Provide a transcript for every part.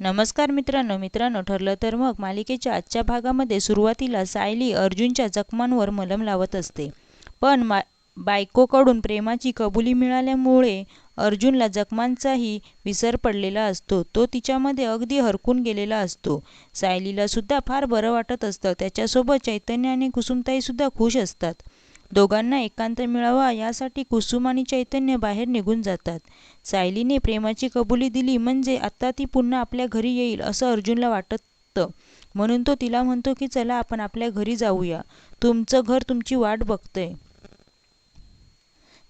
नमस्कार मित्रांनो मित्रांनो ठरलं तर मग मालिकेच्या आजच्या भागामध्ये सुरुवातीला सायली अर्जुनच्या जखमांवर मलम लावत असते. पण मा बायकोकडून प्रेमाची कबुली मिळाल्यामुळे अर्जुनला जखमांचाही विसर पडलेला असतो. तो तिच्यामध्ये अगदी हरकून गेलेला असतो. सायलीला सुद्धा फार बरं वाटत असतं. त्याच्यासोबत चैतन्य आणि कुसुमताईसुद्धा खुश असतात. दोघांना एकांत मिळावा यासाठी कुसुम आणि चैतन्य बाहेर निघून जातात. सायलीने प्रेमाची कबुली दिली म्हणजे आता ती पुन्हा आपल्या घरी येईल असं अर्जुनला वाटतं. म्हणून तो तिला म्हणतो की चला आपण आपल्या घरी जाऊया. तुमचं घर तुमची वाट बघतंय.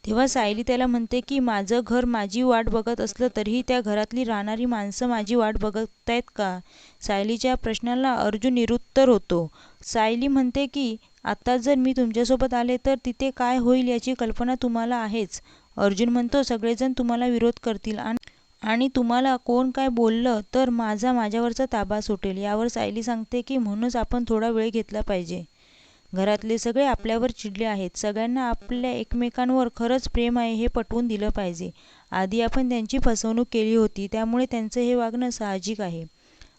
तेव्हा सायली त्याला म्हणते की माझं घर माझी वाट बघत असलं तरीही त्या घरातली राहणारी माणसं माझी वाट बघतायत का? सायलीच्या प्रश्नाला अर्जुन निरुत्तर होतो. सायली म्हणते की आता जर मी तुमच्यासोबत आले तर तिथे काय होईल याची कल्पना तुम्हाला आहेच. अर्जुन म्हणतो सगळेजण तुम्हाला विरोध करतील आणि तुम्हाला कोण काय बोललं तर माझा माझ्यावरचा ताबा सुटेल. यावर सायली सांगते की म्हणूनच आपण थोडा वेळ घेतला पाहिजे. घरातले सगळे आपल्यावर चिडले आहेत. सगळ्यांना आपल्या एकमेकांवर खरंच प्रेम आहे हे पटवून दिलं पाहिजे. आधी आपण त्यांची फसवणूक केली होती. त्यामुळे त्यांचं हे वागणं साहजिक आहे.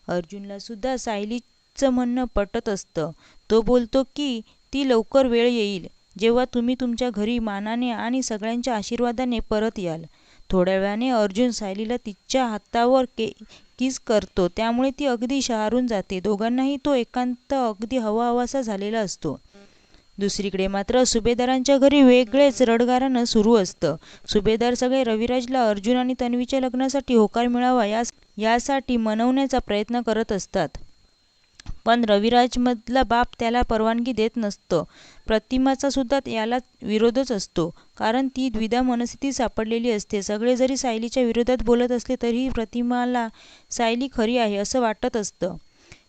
अर्जुनला सुद्धा सायली सायलीचं म्हणणं पटत असतं. तो बोलतो की ती लवकर वेळ येईल. जेव्हा तुम्ही तुमच्या घरी मानाने आणि सगळ्यांच्या आशीर्वादाने परत याल. थोड्या वेळाने अर्जुन सायलीला तिच्या हातावर के किस करतो त्यामुळे ती अगदी शहारून जाते. दोघांनाही तो एकांत अगदी हवाहवासा झालेला असतो. दुसरीकडे मात्र सुभेदारांच्या घरी वेगळेच रडगारानं सुरू असतं. सुभेदार सगळे रविराजला अर्जुन आणि तन्वीच्या लग्नासाठी होकार मिळावा यास यासाठी मनवण्याचा प्रयत्न करत असतात. पण रविराजमधला बाप त्याला परवानगी देत नसतं. प्रतिमाचा सुद्धा याला विरोधच असतो. कारण ती द्विधा मनस्थिती सापडलेली असते. सगळे जरी सायलीच्या विरोधात बोलत असले तरीही प्रतिमाला सायली खरी आहे असं वाटत असतं.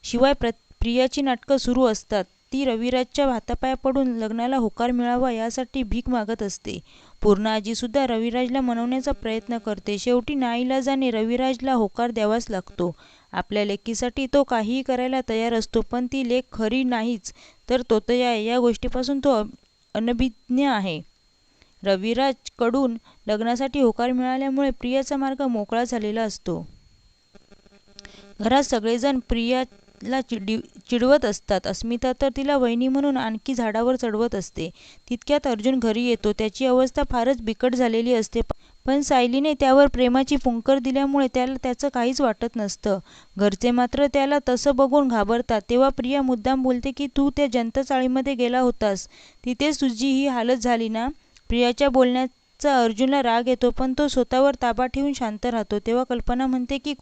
शिवाय प्र प्रियाची नाटकं सुरू असतात. ती रविराजच्या हातापाया पडून लग्नाला होकार मिळावा यासाठी भीक मागत असते. पूर्णा आजीसुद्धा रविराजला मनवण्याचा प्रयत्न करते. शेवटी नाईलाजाने रविराजला होकार द्यावाच लागतो. आपल्या लेकीसाठी तो काहीही करायला तयार असतो पण ती लेक खरी नाहीच तर तोतया आहे या गोष्टीपासून तो अनभिज्ञ आहे. रविराजकडून लग्नासाठी होकार मिळाल्यामुळे प्रियाचा मार्ग मोकळा झालेला असतो. घरात सगळेजण प्रियाला चिडी चिडवत असतात. अस्मिता तर तिला वहिनी म्हणून आणखी झाडावर चढवत असते. तितक्यात अर्जुन घरी येतो. त्याची अवस्था फारच बिकट झालेली असते. पण सायलीने त्यावर प्रेमाची फुंकर दिल्यामुळे त्याला त्याचं काहीच वाटत नसतं. घरचे मात्र त्याला तसं बघून घाबरतात. तेव्हा प्रिया मुद्दाम बोलते की तू त्या जनता चाळीमध्ये गेला होतास. तिथेच तुझी ही हालत झाली ना? प्रियाच्या बोलण्याचा अर्जुनला राग येतो पण तो स्वतःवर ताबा ठेवून शांत राहतो. तेव्हा कल्पना म्हणते की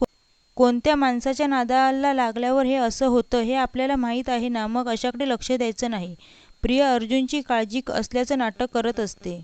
कोणत्या माणसाच्या नादाला लागल्यावर हे असं होतं हे आपल्याला माहीत आहे ना? मग अशाकडे लक्ष द्यायचं नाही. प्रिया अर्जुनची काळजी असल्याचं नाटक करत असते.